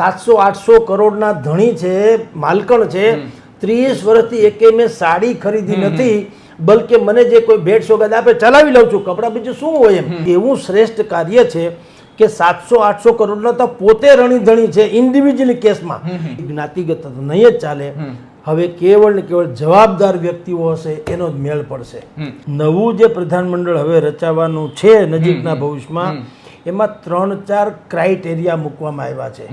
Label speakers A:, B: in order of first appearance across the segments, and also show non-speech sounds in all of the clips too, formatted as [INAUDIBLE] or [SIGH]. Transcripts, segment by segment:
A: સાતસો આઠસો કરોડના ધણી છે માલકણ છે ત્રીસ વર્ષથી એકે મેં સાડી ખરીદી નથી બલકે મને જે કોઈ ભેટ સોગાદ આપે ચલાવી લઉં છું. કપડાં બીજું શું હોય એમ? એવું શ્રેષ્ઠ કાર્ય છે કે સાતસો આઠસો કરોડના તો પોતે રણીધણી છે ઇન્ડિવિજ્યુઅલ કેસમાં. જ્ઞાતિગત નહીં જ ચાલે. હવે કેવળ ને કેવળ જવાબદાર વ્યક્તિઓ હશે એનો જ મેળ પડશે. નવું જે પ્રધાનમંડળ હવે રચાવાનું છે નજીકના ભવિષ્યમાં એમાં ત્રણ ચાર ક્રાઇટેરિયા મૂકવામાં આવ્યા છે.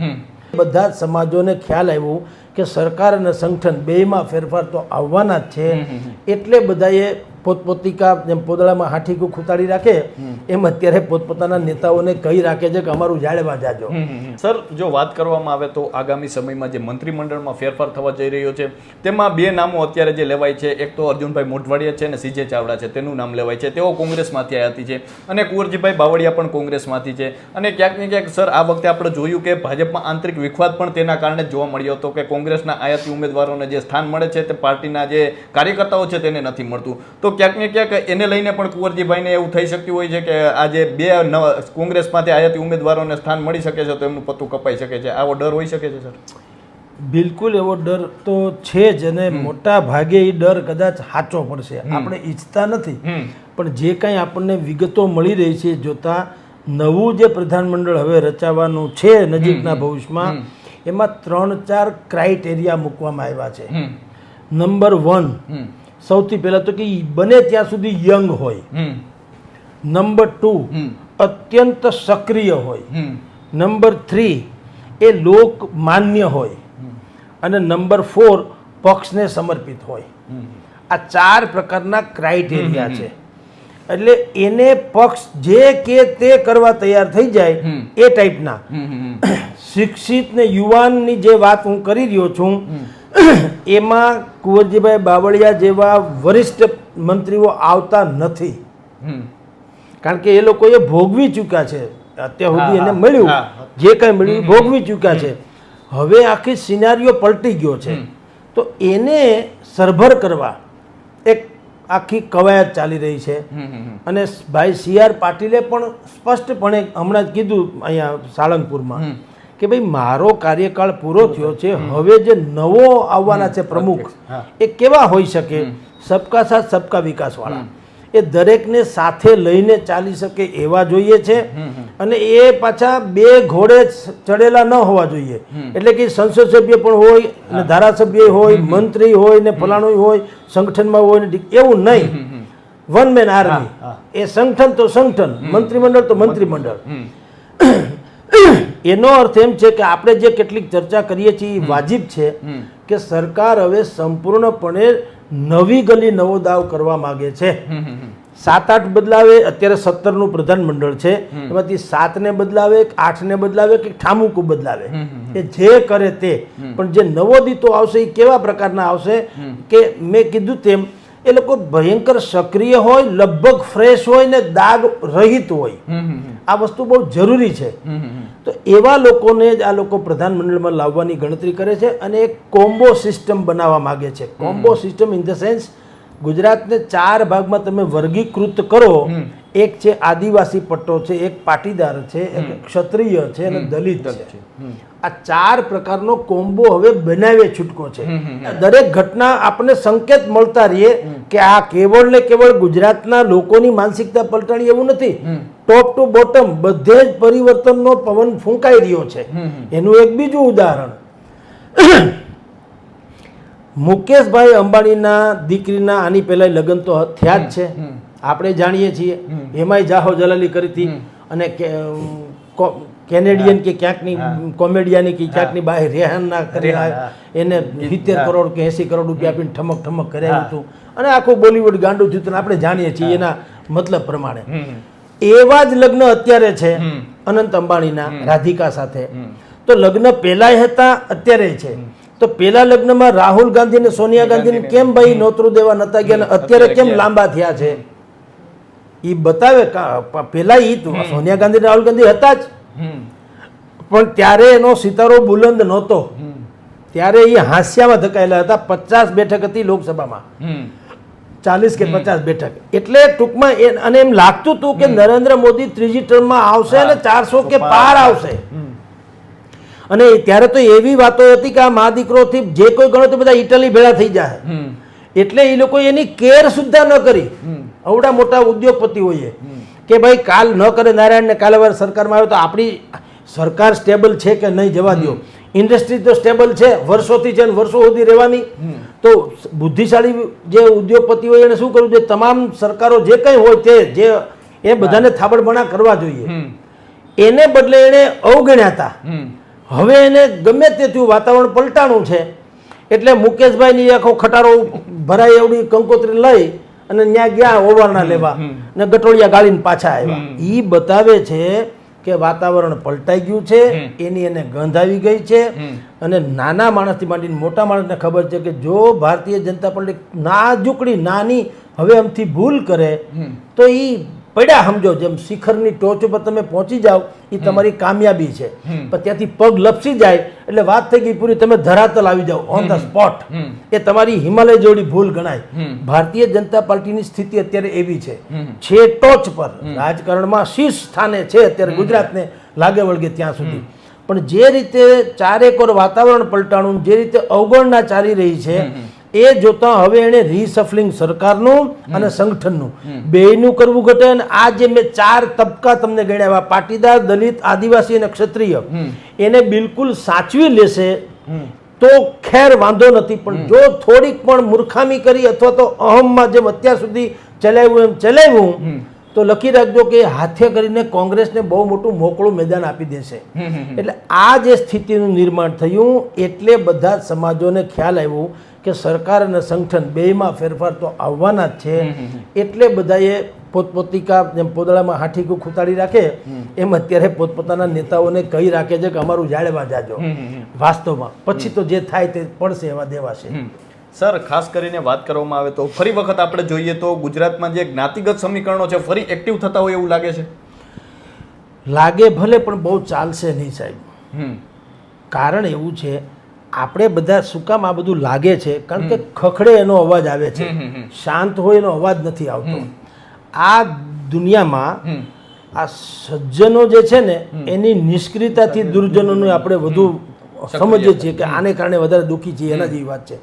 A: બધા જ સમાજોને ખ્યાલ આવ્યો કે સરકાર અને સંગઠન બેયમાં ફેરફાર તો આવવાના જ છે. એટલે બધાએ પોતપોતિકા જેમ પોદળામાં હાઠીકું ખૂતાડી રાખે એમ અત્યારે પોતપોતાના નેતાઓને કહી રાખે છે કે અમારું જાળવા જાજો.
B: સર જો વાત કરવામાં આવે તો આગામી સમયમાં જે મંત્રીમંડળમાં ફેરફાર થવા જઈ રહ્યો છે તેમાં બે નામો અત્યારે જે લેવાય છે એક તો અર્જુનભાઈ મોઢવાડિયા છે અને સીજે ચાવડા છે તેનું નામ લેવાય છે. તેઓ કોંગ્રેસમાંથી આવ્યા છે અને કુંવરજીભાઈ બાવળિયા પણ કોંગ્રેસમાંથી છે. અને ક્યાંક ને ક્યાંક સર આ વખતે આપણે જોયું કે ભાજપમાં આંતરિક વિખવાદ પણ તેના કારણે જોવા મળ્યો હતો કે કોંગ્રેસના આયાતી ઉમેદવારોને જે સ્થાન મળે છે તે પાર્ટીના જે કાર્યકર્તાઓ છે તેને નથી મળતું. તો ક્યાંક ને ક્યાંક એને લઈને પણ કુંવરજીભાઈને એવું થઈ શકતું હોય છે કે આ જે બે કોંગ્રેસમાંથી આયાતી ઉમેદવારોને સ્થાન મળી શકે છે તો એમનું પત્તું કપાઈ શકે છે. આવો ડર હોઈ શકે છે સર?
A: બિલકુલ એવો ડર તો છે જ અને મોટા ભાગે એ ડર કદાચ સાચો પડશે. આપણે ઈચ્છતા નથી પણ જે કાંઈ આપણને વિગતો મળી રહી છે જોતા નવું જે પ્રધાનમંડળ હવે રચાવાનું છે નજીકના ભવિષ્યમાં એમાં ત્રણ ચાર ક્રાઇટેરિયા મૂકવામાં આવ્યા છે. નંબર વન સૌથી પહેલાં તો કે બને ત્યાં સુધી યંગ હોય. નંબર ટુ અત્યંત સક્રિય હોય. નંબર થ્રી એ લોક માન્ય હોય. અને નંબર ફોર પક્ષને સમર્પિત હોય. આ ચાર પ્રકારના ક્રાઇટેરિયા છે. એટલે એને પક્ષ જે કે તે કરવા તૈયાર થઈ જાય એ ટાઈપના [COUGHS] શિક્ષિત ને યુવાનની જે વાત હું કરી રહ્યો છું એમાં કુંવરજીભાઈ બાવળિયા જેવા વરિષ્ઠ મંત્રીઓ આવતા નથી. કારણ કે એ લોકોએ ભોગવી ચૂક્યા છે. અત્યાર સુધી એને મળ્યું. જે કાંઈ મળ્યું ભોગવી ચૂક્યા છે. હવે આખી સિનારીઓ પલટી ગયો છે. તો એને સરભર કરવા એક આખી કવાયત ચાલી રહી છે. અને ભાઈ સી આર પાટીલે પણ સ્પષ્ટપણે હમણાં જ કીધું અહીંયા સાળંગપુરમાં કે ભાઈ મારો કાર્યકાળ પૂરો થયો છે હવે જે નવો આવવાના છે પ્રમુખ એ કેવા હોઈ શકે? સબકા સાથ સબકા વિકાસવાળા. એ દરેકને સાથે લઈને ચાલી શકે એવા જોઈએ છે અને એ પાછા બે ઘોડે ચડેલા ન હોવા જોઈએ. એટલે કે સંસદ સભ્ય પણ હોય ને ધારાસભ્ય હોય મંત્રી હોય ને ફલાણું હોય સંગઠનમાં હોય ને એવું નહીં. One man army. એ સંગઠન તો સંગઠન મંત્રીમંડળ તો મંત્રીમંડળ. [COUGHS] એનો અર્થ એમ છે કે આપણે જે કેટલીક ચર્ચા કરીએ છીએ એ વાજિબ છે કે સરકાર હવે સંપૂર્ણપણે નવી ગલી નવો દાવ કરવા માગે છે. સાત આઠ બદલાવે અત્યારે સત્તરનું પ્રધાનમંડળ છે. એમાંથી સાતને બદલાવે કે આઠને બદલાવે કે ઠામુકું બદલાવે. એ જે કરે તે. પણ જે નવો દીતો આવશે એ કેવા પ્રકારના આવશે કે મેં કીધું તેમ એ લોકો ભયંકર સક્રિય હોય લગભગ ફ્રેશ હોય ને દાગ રહિત હોય. આ વસ્તુ બહુ જરૂરી છે. તો એવા લોકોને જ આ લોકો પ્રધાનમંડળમાં લાવવાની ગણતરી કરે છે અને એક કોમ્બો સિસ્ટમ બનાવવા માગે છે. Combo system in the sense ગુજરાતને ચાર ભાગમાં તમે વર્ગીકૃત કરો એક છે આદિવાસી પટ્ટો છે એક પાટીદાર છે એક ક્ષત્રિય છે અને દલિત છે. આ ચાર પ્રકારનો કોમ્બો હવે બનાવે છૂટકો છે. દરેક ઘટના આપણને સંકેત મળતા રહીએ કે આ કેવળ ને કેવળ ગુજરાતના લોકોની માનસિકતા પલટાણી એવું નથી. ટોપ ટુ બોટમ બધે જ પરિવર્તનનો પવન ફૂંકાઈ રહ્યો છે. એનું એક બીજું ઉદાહરણ. મુકેશભાઈ અંબાણીના દીકરીના આની પહેલા લગ્ન તો થયા જ છે. આપણે જાણીએ છીએ. એમાંય જાહો જલાલી કરી હતી. અને કેનેડિયન કે ક્યાંકની કોમેડિયાની કે ક્યાંકની બહાર રેહાનના કર્યા એને સિત્તેર કરોડ કે એસી કરોડ રૂપિયા આપીને ઠમક ઠમક કરાવ્યું હતું. અને આખું બોલિવૂડ ગાંડું થયું આપણે જાણીએ છીએ એના મતલબ પ્રમાણે. એવા જ લગ્ન અત્યારે છે અનંત અંબાણીના રાધિકા સાથે. તો લગ્ન પહેલાય હતા અત્યારે છે. તો પેલા લગ્નમાં રાહુલ ગાંધી અને સોનિયા ગાંધીને કેમ ભાઈ નોતરું દેવા નતા ગયા અત્યારે કેમ લાંબા થયા છે? એ બતાવે પેલા ઈ સોનિયા ગાંધી રાહુલ ગાંધી હતા જ. પણ ત્યારે એનો સિતારો બુલંદ નહોતો. ત્યારે એ હાસ્યામાં ધકાયેલા હતા. પચાસ બેઠક હતી લોકસભામાં. ચાલીસ કે પચાસ બેઠક. એટલે ટૂંકમાં એ અને એમ લાગતું હતું કે નરેન્દ્ર મોદી ત્રીજી ટર્મમાં આવશે અને ચારસો કે પાર આવશે. અને ત્યારે તો એવી વાતો હતી કે આ મા દીકરોથી જે કોઈ ગણો તો બધા ઇટલી ભેળા થઈ જાય. એટલે એ લોકો એની કેર સુદ્ધા ન કરી. આવડા મોટા ઉદ્યોગપતિઓએ કે ભાઈ કાલ ન કરે નારાયણ ને કાલે વાર સરકારમાં આવ્યો તો આપણી સરકાર સ્ટેબલ છે કે નહીં જવા દો ઇન્ડસ્ટ્રી તો સ્ટેબલ છે વર્ષોથી છે ને વર્ષો સુધી રહેવાની. તો બુદ્ધિશાળી જે ઉદ્યોગપતિ હોય એને શું કરવું જોઈએ? તમામ સરકારો જે કંઈ હોય તે જે એ બધાને થાબડબણા કરવા જોઈએ. એને બદલે એણે અવગણ્યા હતા. હવે એને ગમે તે થયું વાતાવરણ પલટાણું છે એટલે મુકેશભાઈની આખો ખટારો ભરાય એવડી કંકોત્રી લઈ અને ત્યાં ગયા ઓવારના લેવા ને ગટોળિયા ગાળીને પાછા આવ્યા. એ બતાવે છે કે વાતાવરણ પલટાઈ ગયું છે એની એને ગંધ આવી ગઈ છે અને નાના માણસથી માંડીને મોટા માણસને ખબર છે કે જો ભારતીય જનતા પાર્ટી નાજુકડી નાની હવે આમથી ભૂલ કરે તો એ પડ્યા સમજો જેમ શિખરની ટોચ ઉપર તમે પહોંચી જાઓ એ તમારી કામયાબી છે. પણ ત્યાંથી પગ લપસી જાય એટલે વાત થઈ ગઈ પૂરી તમે ધરાતલ આવી જાઓ ઓન ધ સ્પોટ એ તમારી હિમાલય જેવડી ભૂલ ગણાય. ભારતીય જનતા પાર્ટીની સ્થિતિ અત્યારે એવી છે. છે ટોચ પર રાજકારણમાં શીર્ષ સ્થાને છે અત્યારે ગુજરાતને લાગે વળગે ત્યાં સુધી. પણ જે રીતે ચારેકોર વાતાવરણ પલટાણું જે રીતે અવગણના ચાલી રહી છે એ જોતા હવે એને રીસફલિંગ સરકારનું અને સંગઠનનું. બેયનું કરવું ઘટે અને આ જે મેં ચાર તબકા તમને ગણ્યા પાટીદાર દલિત આદિવાસી અને ક્ષત્રિય એને બિલકુલ સાચવી લેશે તો ખેર વાંધો નથી. પણ જો થોડીક પણ મૂર્ખામી કરી અથવા તો અહમમાં જેમ અત્યાર સુધી ચલાવ્યું એમ ચલાવ્યું તો લખી રાખજો કે હાથે કરીને કોંગ્રેસને બહુ મોટું મોકળું મેદાન આપી દેશે. એટલે આ જે સ્થિતિનું નિર્માણ થયું એટલે બધા સમાજોને ખ્યાલ આવ્યો કે સરકાર અને સંગઠન બેયમાં ફેરફાર તો આવવાના જ છે. એટલે બધાએ પોતપોતિકા જેમ પોદળામાં હાઠીકું ખૂતાડી રાખે એમ અત્યારે પોતપોતાના નેતાઓને કહી રાખે છે કે અમારું જાળવા જાજો. વાસ્તવમાં. પછી તો જે થાય તે પડશે એવા દેવાશે
B: સર ખાસ કરીને વાત કરવામાં આવે તો ફરી વખત આપણે જોઈએ તો ગુજરાતમાં જે જ્ઞાતિગત સમીકરણો છે ફરી એક્ટિવ થતા હોય એવું લાગે છે?
A: લાગે ભલે પણ બહુ ચાલશે નહીં સાહેબ. કારણ એવું છે આપણે બધા શું કામ આ બધું લાગે છે? કારણ કે ખખડે એનો અવાજ આવે છે. શાંત હોય એનો અવાજ નથી આવતો. આ દુનિયામાં આ સજ્જનો જે છે ને એની નિષ્ક્રિયતાથી દુર્જનોને આપણે વધુ સમજીએ છીએ કે આને કારણે વધારે દુઃખી છીએ એના જેવી વાત છે.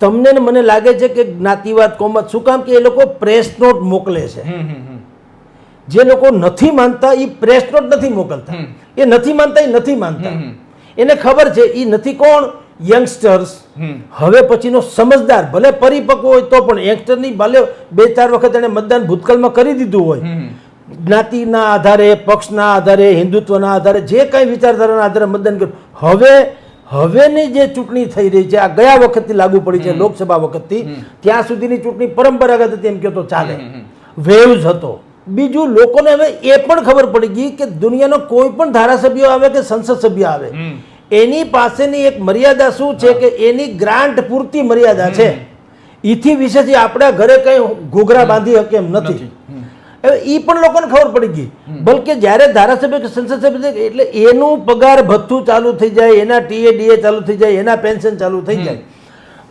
A: તમને ને મને લાગે છે કે જ્ઞાતિવાદ કોમત શું કામ કે એ લોકો પ્રેસ નોટ મોકલે છે? જે લોકો નથી માનતા એ પ્રેસ નોટ નથી મોકલતા. એ નથી માનતા એ નથી માનતા. એને ખબર છે એ નથી કોણ? યંગસ્ટર્સ. હવે પછીનો સમજદાર ભલે પરિપક્વ હોય તો પણ યંગસ્ટરની ભલે બે ચાર વખત એને મતદાન ભૂતકાળમાં કરી દીધું હોય. જ્ઞાતિના આધારે પક્ષના આધારે હિન્દુત્વના આધારે જે કંઈ વિચારધારાના આધારે મતદાન કર્યું. હવે હવેની જે ચૂંટણી થઈ રહી છે આ ગયા વખતથી લાગુ પડી છે લોકસભા વખતથી ત્યાં સુધીની ચૂંટણી પરંપરાગત હતી એમ કહો તો ચાલે વેવ્સ હતો. બીજું લોકોને હવે એ પણ ખબર પડી ગઈ કે દુનિયાનો કોઈ પણ ધારાસભ્ય આવે કે સંસદ સભ્ય આવે. એની પાસેની એક મર્યાદા શું છે કે એની ગ્રાન્ટ પૂરતી મર્યાદા છે. ઈથી વિશેથી આપણા ઘરે કઈ ઘૂઘરા બાંધી શકે એમ નથી. હવે એ પણ લોકોને ખબર પડી ગઈ. બલકે જ્યારે ધારાસભ્ય કે સંસદ સભ્ય એટલે એનું પગાર ભથ્થું ચાલુ થઈ જાય એના ટીએ ડીએ ચાલુ થઈ જાય એના પેન્શન ચાલુ થઈ જાય.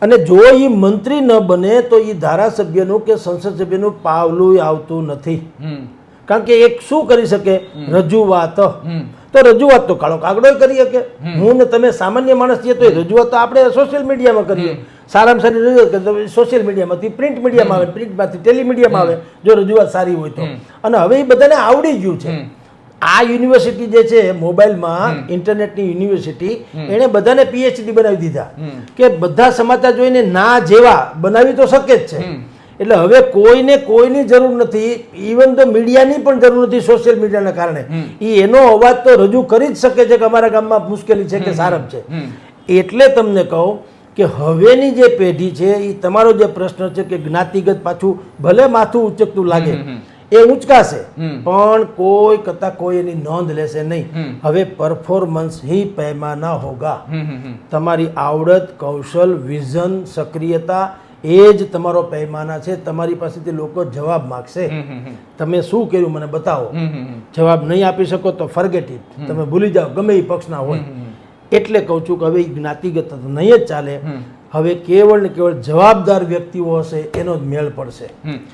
A: અને જો એ મંત્રી ન બને તો એ ધારાસભ્યનું કે સંસદ સભ્યનું પાવલું આવતું નથી. કારણ કે એક શું કરી શકે? રજૂઆત. તો રજૂઆત તો કાળો કાગડો કરી શકે. હું ને તમે સામાન્ય માણસ છીએ તો એ રજૂઆત તો આપણે સોશિયલ મીડિયામાં કરીએ. સારામાં સારી રજૂઆત કરીએ સોશિયલ મીડિયામાંથી પ્રિન્ટ મીડિયામાં આવે પ્રિન્ટમાંથી ટેલિમીડિયામાં આવે જો રજૂઆત સારી હોય તો. અને હવે એ બધાને આવડી ગયું છે. આ યુનિવર્સિટી જે છે મોબાઈલમાં ઇન્ટરનેટની યુનિવર્સિટી એણે બધાને પીએચડી બનાવી દીધા. કે બધા સમાચાર જોઈને ના જેવા બનાવી તો શકે જ છે. એટલે હવે કોઈને કોઈની જરૂર નથી ઇવન તો મીડિયાની પણ જરૂર નથી સોશિયલ મીડિયાના કારણે. એ એનો અવાજ તો રજૂ કરી જ શકે છે કે અમારા ગામમાં મુશ્કેલી છે કે સારપ છે. એટલે તમને કહું કે હવેની જે પેઢી છે એ તમારો જે પ્રશ્ન છે કે જ્ઞાતિગત પાછું ભલે માથું ઉચકતું લાગે એ ઉંચકાશે. પણ કોઈ કરતા કોઈ એની નોંધ લેશે નહીં. હવે પરફોર્મન્સ હી પૈમાના હોગા. તમારી આવડત કૌશલ વિઝન સક્રિયતા એ જ તમારો પૈમાના છે. તમારી પાસેથી લોકો જવાબ માગશે. તમે શું કર્યું મને બતાવો. જવાબ નહીં આપી શકો તો ફરગેટ ઇટ તમે ભૂલી જાઓ ગમે એ પક્ષના હોય. એટલે કહું છું કે હવે જ્ઞાતિગત નહીં જ ચાલે. હવે કેવળ ને કેવળ જવાબદાર વ્યક્તિઓ હશે એનો જ મેળ પડશે.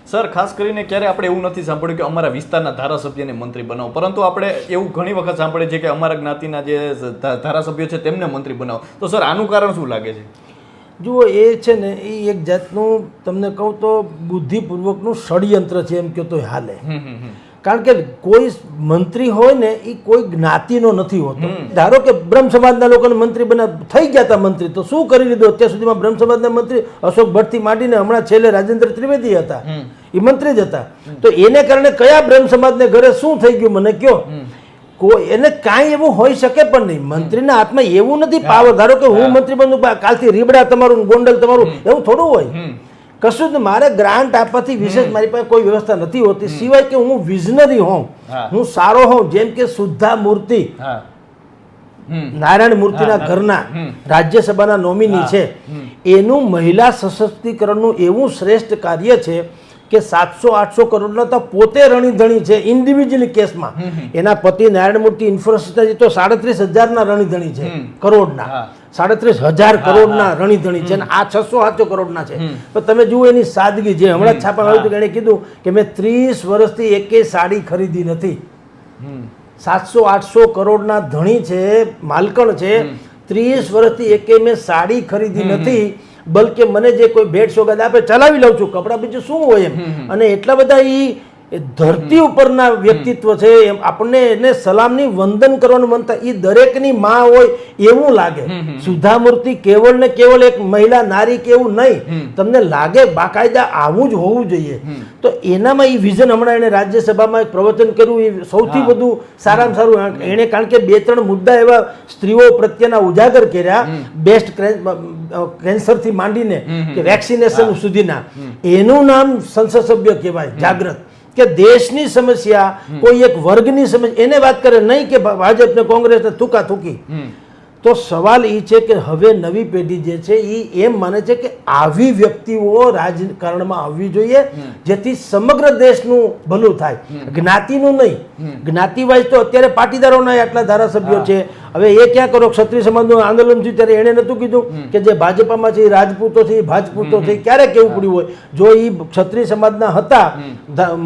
B: સર ખાસ કરીને ક્યારે આપણે એવું નથી સાંભળ્યું કે અમારા વિસ્તારના ધારાસભ્યને મંત્રી બનાવો? પરંતુ આપણે એવું ઘણી વખત સાંભળીએ છીએ કે અમારા જ્ઞાતિના જે ધારાસભ્યો છે તેમને મંત્રી બનાવો. તો સર આનું કારણ શું લાગે છે?
A: જુઓ એ છે ને એ એક જાતનું તમને કહું તો બુદ્ધિપૂર્વકનું ષડયંત્ર છે એમ કહો તો હાલે. કારણ કે કોઈ મંત્રી હોય ને એ કોઈ જ્ઞાતિનો નથી હોતો. ધારો કે બ્રહ્મ સમાજના લોકોને મંત્રી બના થઈ ગયા હતા મંત્રી તો શું કરી લીધું? અત્યાર સુધીમાં બ્રહ્મ સમાજના મંત્રી અશોક ભટ્ટથી માંડીને હમણાં છેલ્લે રાજેન્દ્ર ત્રિવેદી હતા. એ મંત્રી જ હતા. તો એને કારણે કયા બ્રહ્મ સમાજને ઘરે શું થઈ ગયું? મને કયો. કોઈ એને કાંઈ એવું હોઈ શકે પણ નહીં. મંત્રીના હાથમાં એવું નથી પાવર. ધારો કે હું મંત્રી બનું કાલથી રીબડા તમારું ગોંડલ તમારું એવું થોડું હોય. કશું જ મારે ગ્રાન્ટ આપવાથી વિશેષ મારી પાસે કોઈ વ્યવસ્થા નથી હોતી. સિવાય કે હું વિઝનરી હોઉં.
B: હું.
A: સારો હોઉં. જેમ કે શુદ્ધા મૂર્તિ. નારાયણ મૂર્તિના ઘરના રાજ્યસભાના નોમિની છે. એનું મહિલા સશક્તિકરણનું એવું શ્રેષ્ઠ કાર્ય છે કે સાતસો આઠસો કરોડનો તો પોતે રણીધણી છે ઇન્ડિવિજ્યુઅલી કેસમાં. એના પતિ નારાયણ મૂર્તિ ઇન્ફ્રાસ્ટ્રક્ચર તો સાડત્રીસ હજારના રણીધણી છે કરોડના. સાડત્રીસ હજાર કરોડના રણીધણી છે અને આ છસો સાતસો કરોડના છે. તો તમે જુઓ એની સાદગી જે હમણાં છાપા આવ્યું હતું એણે કીધું કે મેં ત્રીસ વર્ષથી એકેય સાડી ખરીદી નથી. સાતસો આઠસો કરોડના ધણી છે માલકણ છે ત્રીસ વર્ષથી એકે મેં સાડી ખરીદી નથી. બલકે મને જે કોઈ ભેટ સોગાદ આપે ચલાવી લઉં છું. કપડાં બીજું શું હોય એમ? અને એટલા બધા ઈ એ ધરતી ઉપરના વ્યક્તિત્વ છે એમ આપણને એને સલામની વંદન કરવાનું મન થાય. એ દરેકની માં હોય એવું લાગે. સુધામૂર્તિ કેવળ ને કેવળ એક મહિલા નારી કે એવું નહીં. તમને લાગે બાકાયદા આવું જ હોવું જોઈએ. તો એનામાં એ વિઝન હમણાં એણે રાજ્યસભામાં એક પ્રવચન કર્યું. એ સૌથી વધુ સારામાં સારું એણે કારણ કે બે ત્રણ મુદ્દા એવા સ્ત્રીઓ પ્રત્યેના ઉજાગર કર્યા. બેસ્ટ કેન્સરથી માંડીને કે વેક્સિનેશન સુધીના. એનું નામ સંસદ સભ્ય કહેવાય જાગ્રત. કે દેશની સમસ્યા કોઈ એક વર્ગની સમસ્યા એને વાત કરે નહીં કે ભાજપ ને કોંગ્રેસ ને થૂકા. થૂકી તો સવાલ એ છે કે હવે નવી પેઢી જે છે એ એમ માને છે કે આવી વ્યક્તિઓ રાજકારણમાં આવવી જોઈએ જેથી સમગ્ર દેશનું ભલું થાય. જ્ઞાતિનું નહીં. જ્ઞાતિવાઇઝ તો અત્યારે પાટીદારોના આટલા ધારાસભ્યો છે. હવે એ ક્યાં કરો? ક્ષત્રિય સમાજનું આંદોલન થયું ત્યારે એણે નહોતું કીધું કે જે ભાજપામાં છે એ રાજપૂતો છે એ ભાજપૂતો છે ક્યારે કેવું પડ્યું હોય? જો એ ક્ષત્રિય સમાજના હતા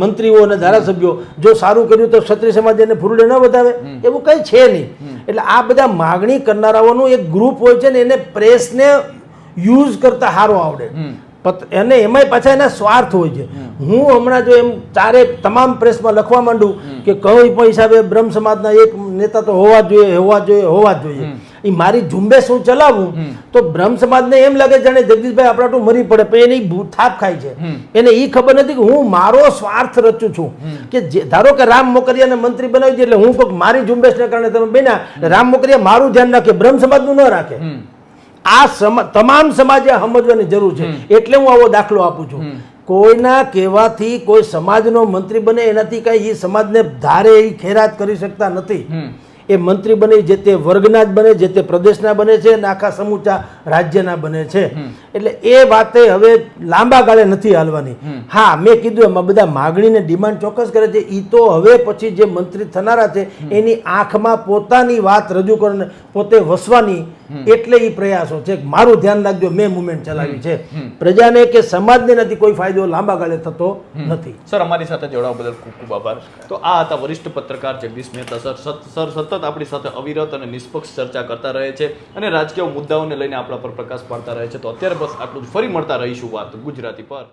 A: મંત્રીઓ અને ધારાસભ્યો જો સારું કર્યું તો ક્ષત્રિય સમાજ એને ફૂરડે ન વધાવે? એવું કંઈ છે નહીં. એટલે આ બધા માગણી કરનારાઓનું એક ગ્રુપ હોય છે ને એને પ્રેસને યુઝ કરતા સારો આવડે. એને એમાંય પાછા એના સ્વાર્થ હોય છે. હું હમણાં જો એમ ચારે તમામ પ્રેસમાં લખવા માંડું કે કઈ પણ હિસાબે બ્રહ્મ સમાજના એક નેતા તો હોવા જ જોઈએ હોવા જોઈએ હોવા જ જોઈએ. એ મારી ઝુંબેશ હું ચલાવું તો બ્રહ્મ સમાજને એમ લાગે જાણે જગદીશભાઈ આપણાટું મરી પડે પણ એની થાપ ખાય છે. એને એ ખબર નથી કે હું મારો સ્વાર્થ રચું છું. કે ધારો કે રામ મોકરિયાને મંત્રી બનાવી છે એટલે હું કોઈક મારી ઝુંબેશને કારણે તમે બન્યા રામ મોકરિયા મારું ધ્યાન રાખે બ્રહ્મ સમાજનું ન રાખે. આ સમ- તમામ સમાજે સમજવાની જરૂર છે. એટલે હું આવો દાખલો આપું છું. કોઈના કહેવાથી કોઈ સમાજનો મંત્રી બને એનાથી કઈ એ સમાજને ધારે એ ખેરાત કરી શકતા નથી. એ મંત્રી બને જે તે વર્ગના જ બને જે તે પ્રદેશના બને છે અને આખા સમૂચા રાજ્યના બને છે. એટલે એ વાતે હવે લાંબા ગાળે નથી હાલવાની. હા મેં કીધું એમાં બધા માગણીને ડિમાન્ડ ચોક્કસ કરે છે. એ તો હવે પછી જે મંત્રી થનારા છે એની આંખમાં પોતાની વાત રજૂ કરીને પોતે વસવાની એટલે એ પ્રયાસો છે. મારું ધ્યાન રાખજો મેં મુવમેન્ટ ચલાવી છે. પ્રજાને કે સમાજને નથી કોઈ ફાયદો લાંબા ગાળે થતો નથી.
B: સર અમારી સાથે જોડાવા બદલ ખૂબ ખૂબ આભાર. તો આ હતા વરિષ્ઠ પત્રકાર જગદીશ મહેતા સર. સર સતત આપણી સાથે અવિરત અને નિષ્પક્ષ ચર્ચા કરતા રહે છે અને રાજકીય મુદ્દાઓને લઈને આપણા પર પ્રકાશ પાડતા રહે છે. તો અત્યારે બસ આટલું જ. ફરી મળતા રહીશું વાત ગુજરાતી પર.